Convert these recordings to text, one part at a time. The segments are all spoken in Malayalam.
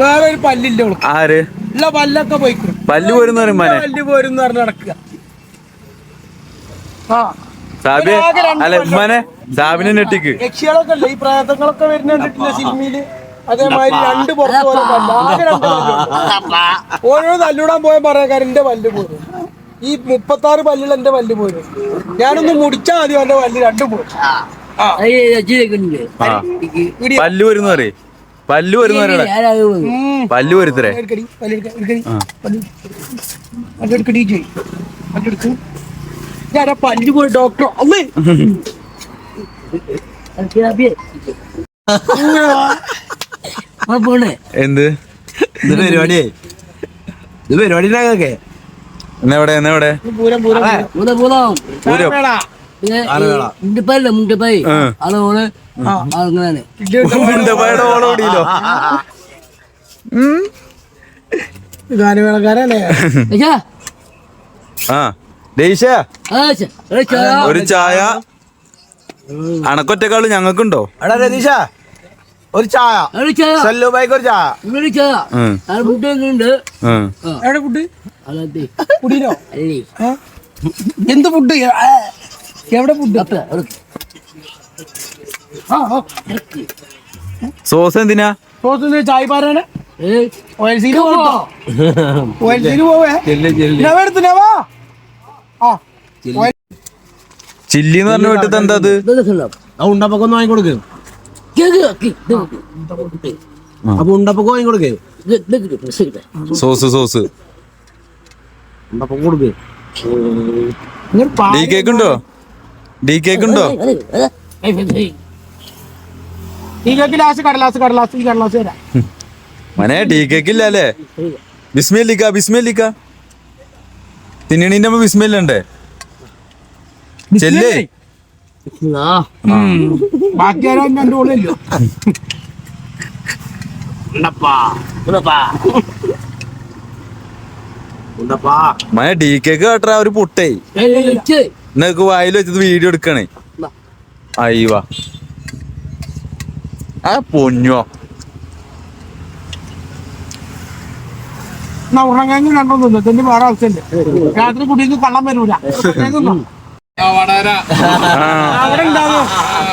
വേറെ ഒരു പല്ലില്ല അവൾക്ക്. ആര്? ഉള്ള പല്ലൊക്കെ പോയിക്കും പല്ല് പോരുന്ന പറഞ്ഞ് നടക്കുക. ആ. സാബിയെ അല്ല ഉമ്മാനെ സാബിനെ നെട്ടിക്ക് യക്ഷികളൊക്കെ അല്ലേ ഈ പ്രേതങ്ങളൊക്കെ വരുന്നുണ്ടിട്ടില്ല സിനിമയിൽ അതേമാതിരി രണ്ട് പുറത്ത് ഓരോ തല്ലൂടാൻ പോയ പറയാൻ എന്റെ പല്ല് പോരും. ഈ മുപ്പത്താറ് പല്ലുകൾ എന്റെ പല്ല് പോരും. ഞാനൊന്ന് മുടിച്ചാൽ മതി എന്റെ പല്ല് രണ്ടും പോരും. പല്ല് വരുന്ന പറയേ. പല്ലു വരുന്ന പല്ലു പല്ല് വരുത്തരേ. പല്ലു പോയി ഡോക്ടർ? എന്ത്? ഇത് പരിപാടിയേ ഇത് പരിപാടി എന്നാ എന്നെവിടെ എന്നെവിടെ പൂരം. പൂരം. പൂരം. വേണ. മുണ്ടപ്പായില്ല മുണ്ടപ്പായി. ആ. ഓൾ ആ. അങ്ങനെ ഇത് എടുക്ക. മുണ്ടപ്പായുടെ ഓളോടിയില്ലോ ഗാനമേളക്കാരല്ലേ? ആ. ദേശ ആ ചാ ഒരു ചായ. അണക്കൊറ്റക്കാൾ ഞങ്ങൾക്കുണ്ടോ? എടാ രതീഷ ഒരു ചായ. ഒരു ചാ സെല്ലു ബൈക്ക് ഒരു ചായ. ഒരു. എവിടെ ഫുഡ്? ഏ? എന്ത് ഫുഡ്? എവിടെ ഫുഡ്. സോസ് എന്തിനാ? സോസ് ചായ പാരാണ്? ഓയിൽ സീന് പോകട്ടോ ഓയിൽ സീന് പോവേ? നവ എടുത്ത് നവ. ആ. ഓയിൽ ചില്ലി എന്ന് പറഞ്ഞ വീട്ടിൽ എന്താ അത്? ഇതൊക്കെ സലാം ആ ഉണ്ടപ്പൊക്കെ ഒന്ന് വാങ്ങിക്കൊടുക്ക്. അപ്പൊ ഉണ്ടപ്പൊക്കെ വാങ്ങിക്കൊടുക്ക്. സോസ് സോസ് ഉണ്ടപ്പൊക്കെ കൊടുക്ക്. കേക്കുണ്ടോ ഡീ കേക്ക് ഉണ്ടോ? ഡീ കേക്ക് ഉണ്ടോ ഈ കേക്ക് ലാസ്റ്റ് കടലാസ് കടലാസ് ഈ കടലാസ് തരാം മനെ ഡി കേക്ക് ഇല്ല അല്ലേ? ബിസ്മേലിക്ക ബിസ്മേലിക്ക തിന്നണീന്റെ അമ്മ ബിസ്മേലുണ്ടേ ചെല്ലേ. ബാക്കി ആരും ഡീ കേക്ക് കാട്ടാ ഒരു പുട്ടേ. എന്നൊക്കെ വായിൽ വെച്ചത് വീഡിയോ എടുക്കണേ. അയ്യവാ ആ പൊന്നോ. ഉറങ്ങാനും വേറെ ആവശ്യമില്ല രാത്രി കള്ളം വരൂല.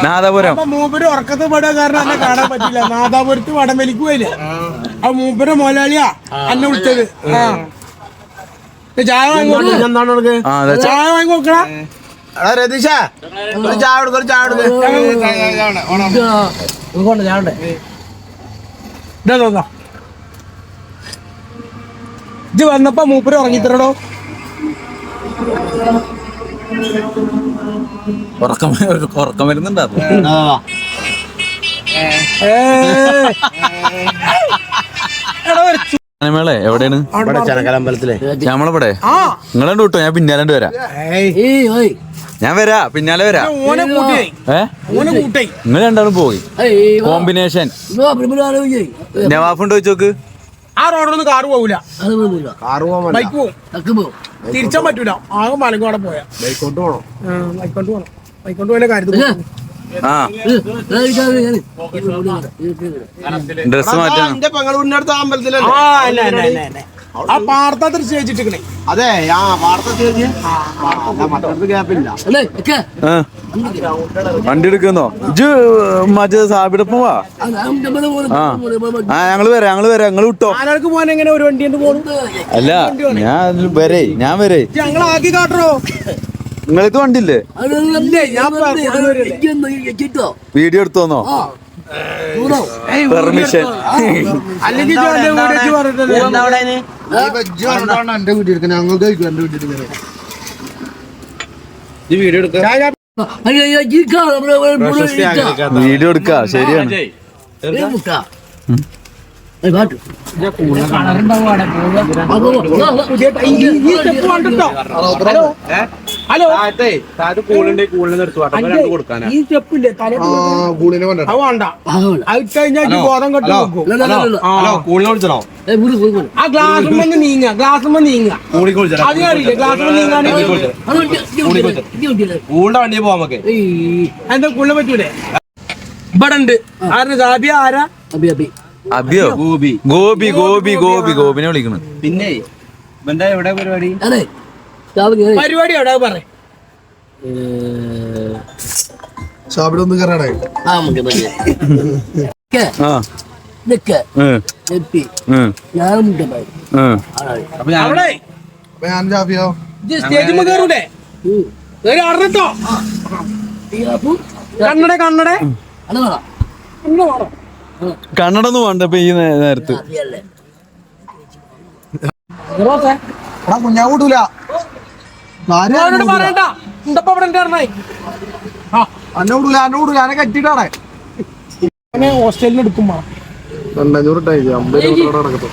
നാദാപുരം. മൂപ്പര് ഉറക്കത്ത് പെടാൻ കാരണം എന്നെ കാണാൻ പറ്റില്ല. നാദാപുരത്ത് വടം വലിക്കുവല്ലേ ആ മൂപ്പര് മോലാളിയാ എന്നെ വിളിച്ചത്. ആ. ചായ വാങ്ങി കൊടുക്ക്. എന്താണ് കൊടുക്ക് ആ അതാ ചെ- ചായ വാങ്ങി നോക്കണ എടാ രതീഷ ഒരു ചായ കൊടുക്ക് ഒരു ചായ കൊടുക്ക്. കൊണ്ട് ഞാനുണ്ട് ഇതാ വന്നപ്പോ മൂപ്പര് ഉറങ്ങിത്തരടോ ഉറക്കം ഉറക്കം വരുന്നുണ്ടോ അത്. മേളെ എവിടെയാണ്? ഇവിടെ ചനക്കലമ്പലത്തിലെ ഞമ്മളെവിടെ ആ. നിങ്ങളുണ്ട് കിട്ടോ ഞാൻ പിന്നാലെ വരാം. ഞാൻ വരാ പിന്നാലെ വരാ. നിങ്ങൾ രണ്ടാളും പോയി. കോമ്പിനേഷൻ നവാഫുണ്ട് ചോക്ക് ആ റോഡിലൊന്നും കാർ പോകൂല ബൈക്ക് പോകും തിരിച്ചാൻ പറ്റൂല. ആകെ മലങ്കോടെ പോയാ. ബൈക്കോട്ട് പോകണം ബൈക്കോട്ട് പോകണം ബൈക്കോട്ട് പോയാലേ കാര്യത്തിൽ ആ. ഡ്രസ് മാറ്റാൻ എന്റെ അമ്പലത്തിലല്ലേ? ആ പാർത്ത തിരിച്ചു അതെ ആ. വണ്ടി എടുക്കുന്നോ? ഇജ് മറ്റേ സാബിടെ പോവാ ആ ഞങ്ങൾ വരാം ഞങ്ങൾ വരാം. ഞങ്ങൾ വിട്ടോ. പോവാൻ പോകാൻ എങ്ങനെ ഒരു വണ്ടി അല്ല ഞാൻ വരേ ഞാൻ വരേ. ഞങ്ങൾ ആക്കി കാട്ടണോ? നിങ്ങൾക്ക് കണ്ടില്ലേ വീഡിയോ എടുത്തോന്നോ പെർമിഷൻ അല്ലെങ്കിൽ ഇജ്ജ് വണ്ടി വീട് വെച്ച് പറഞ്ഞിട്ടല്ലേ. എന്റെ വീട്ടിൽ എടുക്കാൻ ഞങ്ങൾ കഴിക്കും എന്റെ വീട്ടിൽ വീഡിയോ എടുക്ക വീഡിയോ എടുക്ക ശരിയാണ് പുതിയ ഹലോ ഈ സ്റ്റെപ്പ് ഇല്ലേ തല അത് വേണ്ട. അത് കഴിഞ്ഞാൽ ഇജ്ജ് ബോധം കെട്ട് നോക്കും ഹലോ കൂളിനെ വിളിച്ചോ ആ ഗ്ലാസ് വന്ന് നീങ്ങ ഗ്ലാസ് വന്ന് നീങ്ങ. കൂളിക്ക് വിളിച്ചോ അത് അറിയില്ലേ? ഗ്ലാസ് വന്ന് നീങ്ങാണെങ്കിൽ കൂളിന്റെ വണ്ടിയിൽ പോവാൻ നമുക്ക്. എന്താ കുള്ള പറ്റൂലേ? ഇവിടെ ഉണ്ട്. ആരുടെ? സാബിയ ആരാ? അബി അബി. അബിയോ? ഗോപി ഗോപി ഗോപി ഗോപി ഗോപിനെ വിളിക്കണം. പിന്നെ എന്താ എവിടെ പരിപാടി? അതെ. പരിപാടി എവിടെ? പറ. ഒന്ന് കയറാടേ ആ നമുക്ക് ഞാൻ ഞാൻ സ്റ്റേജിൽ കയറൂലേ കണ്ണട കണ്ണടൊന്നും വേണ്ട ഇപ്പൊ ഈ നേരത്ത്. കുഞ്ഞാ കൂട്ടൂല അവനോട് പറയണ്ട. എന്തപ്പോ ഇവിടെ ഉണ്ട് പറഞ്ഞേ അന്നെ കൂടൂല അന്നെ കൂടൂല അന്നെ കറ്റിട്ടാണേ അവനെ ഹോസ്റ്റലിൽ എടുക്കുമ്പോ രണ്ടഞ്ഞൂറ് ഇട്ടായി അമ്പത് രൂപ നടക്കത്തു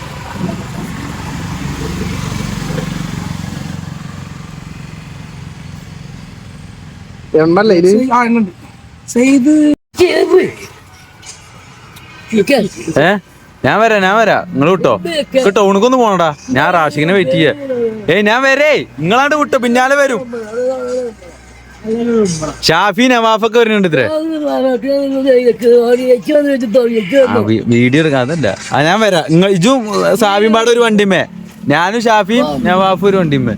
എണ്ണല്ലേ ഇത്? ചെയ്ത് ഏ? ഞാൻ വരാം ഞാൻ വരാം. നിങ്ങൾ വിട്ടോ? കേട്ടോ ഉണക്കൊന്നും പോണടാ. ഞാൻ റാഷിക്കിനെ വെയിറ്റ് ചെയ്യാ. ഏയ് ഞാൻ വരേ. നിങ്ങളാണ്ട് വിട്ടോ പിന്നാലെ വരും. ഷാഫി നവാഫൊക്കെ വരുന്നുണ്ട് ഇത്ര. വീഡിയോ എടുക്കാൻ അതല്ല. ആ ഞാൻ വരാം. നിങ്ങൾ ഇജും സാബിയും പാടെ ഒരു വണ്ടിമേ ഞാനും ഷാഫിയും നവാഫും ഒരു വണ്ടിമേ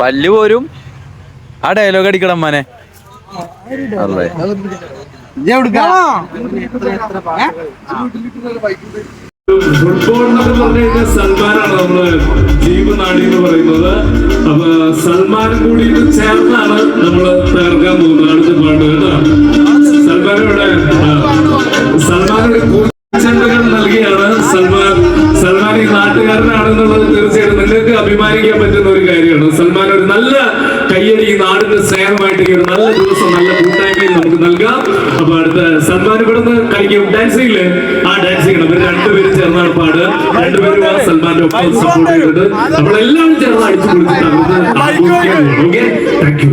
പല്ല് പോരും. ആ ഡയലോഗ് അടിക്കണം മനെ. അല്ലേ ഫുട്ബോൾ എന്നൊക്കെ പറഞ്ഞു കഴിഞ്ഞാൽ സൽമാനാണ് നമ്മൾ ജീവനാടി എന്ന് പറയുന്നത് അപ്പൊ സൽമാനും കൂടി ചേർന്നാണ് നമ്മൾ തകർക്കാൻ പോകുന്നത് അടുത്ത പാട്ട് കേട്ടോ സൽമാനോടെ സൽമാനോട് നാടിന്റെ സ്നേഹമായിട്ട് ഈ ഒരു നല്ല ദിവസം നല്ല കൂട്ടായ്മയിൽ നമുക്ക് നൽകാം. അപ്പൊ അടുത്ത സൽമാൻ ഇവിടുന്ന് കളിക്കും. ഡാൻസ് ചെയ്യില്ലേ ആ ഡാൻസ് ചെയ്യണം ഇവർ രണ്ടുപേരും ചേർന്നാണ് പാട്. രണ്ടുപേരും ആ സൽമാന്റെ ഒപ്പം സപ്പോർട്ട് ചെയ്തിട്ട് നമ്മളെല്ലാവരും ചേർന്ന് അടിച്ചു കൊടുത്തിട്ടാണ് ഓക്കെ താങ്ക് യു